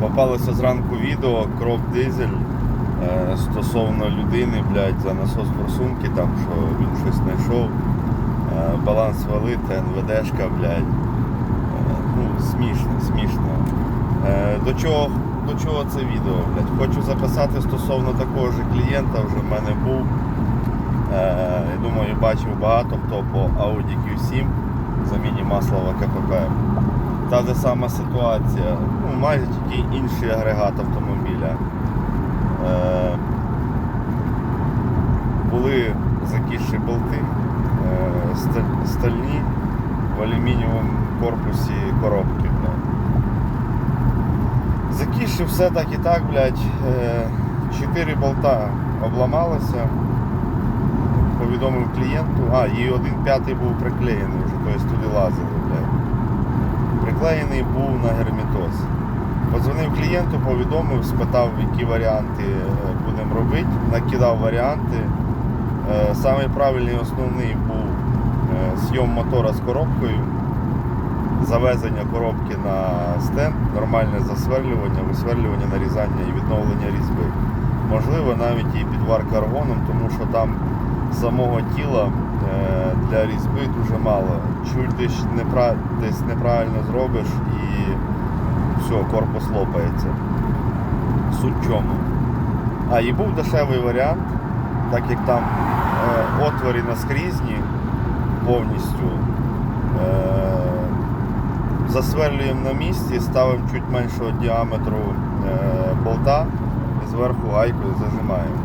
Попалося зранку відео Кроп Дизель е, стосовно людини, блядь, за насос форсунки, там, що він щось знайшов. Е, Баланс валит, НВДшка, блядь. Е, Ну, смішно, смішно. До чого, до чого це відео, блядь? Хочу записати стосовно такого ж клієнта, вже в мене був. Я думаю, бачив багато хто по Audi Q7 заміні масла в АКПП. Та же сама ситуація, ну, майже тільки інший агрегат автомобіля. Е, були закисші болти е, ста- стальні в алюмінієвому корпусі коробки. Закисши все так і так, блядь. Е, Чотири болта обламалося. Повідомив клієнту, а, і один п'ятий був приклеєний вже, тобто туди лазили, блядь приклеєний був на герметоз. Подзвонив клієнту, повідомив, спитав, які варіанти е, будемо робити, накидав варіанти. Е, Самий правильний основний був е, зйом мотора з коробкою, завезення коробки на стенд, нормальне засверлювання, висверлювання, нарізання і відновлення різьби. Можливо, навіть і підварка аргоном, тому що там самого тіла для різьби дуже мало. Чуть десь, непра... десь неправильно зробиш і все, корпус лопається. Суть чому. А і був дешевий варіант, так як там е, отвори наскрізні повністю. Е, засверлюємо на місці, ставимо чуть меншого діаметру е, болта і зверху гайкою зажимаємо.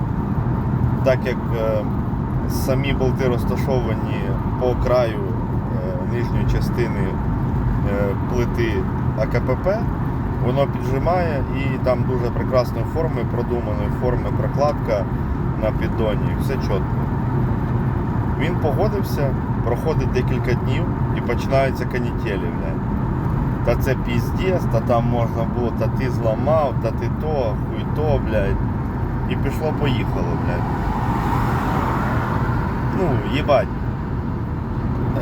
Так як е, самі болти розташовані по краю е, нижньої частини е, плити АКПП, воно піджимає і там дуже прекрасної форми, продуманої форми прокладка на піддоні, все чітко. Він погодився, проходить декілька днів і починаються канітелі. Та це піздець, та там можна було, та ти зламав, та ти то, хуй то, блядь. І пішло-поїхало, блядь. Ну, їбать.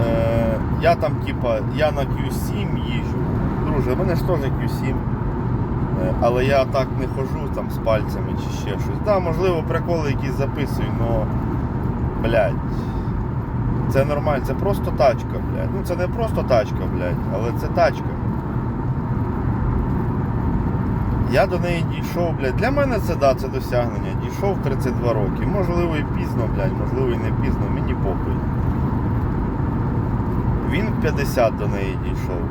Е, я там, типа, я на Q7 їжджу. Друже, в мене ж теж Q7. Е, Але я так не хожу там з пальцями чи ще щось. Да, можливо, приколи якісь записую, но, блядь. Це нормально, це просто тачка, блядь. Ну це не просто тачка, блядь, але це тачка. Я до неї дійшов, блядь. Для мене це да, це досягнення. Дійшов 32 роки. Можливо і пізно, блядь, можливо і не пізно, мені похуй. Він 50 до неї дійшов.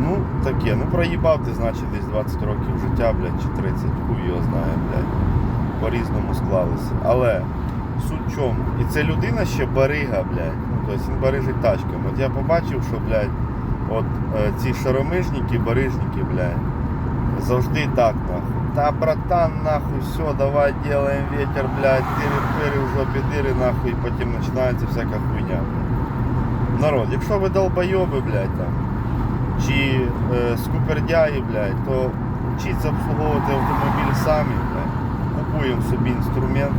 Ну, таке, ну проїбав ти, значить, десь 20 років життя, блядь, чи 30, хуй його знає, блядь. По-різному склалося. Але суть чому? І це людина ще барига, блядь. Ну, тобто він барижить тачками. От я побачив, що, блядь, от е, ці шаромижники, барижники, блядь, завжди так, нахуй. Та братан, нахуй, все, давай делаем ветер, блядь, тири-пири, в жопі дири, нахуй, потім починається всяка хуйня, блядь. Народ, якщо ви долбойоби, блядь, там, чи е, скупердяї, блядь, то вчіться обслуговувати автомобіль самі, блядь. Купуємо собі інструмент,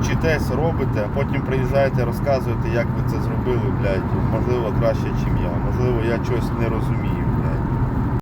вчитесь, робите, а потім приїжджаєте, розказуєте, як ви це зробили, блядь, можливо, краще, ніж я. Можливо, я щось не розумію.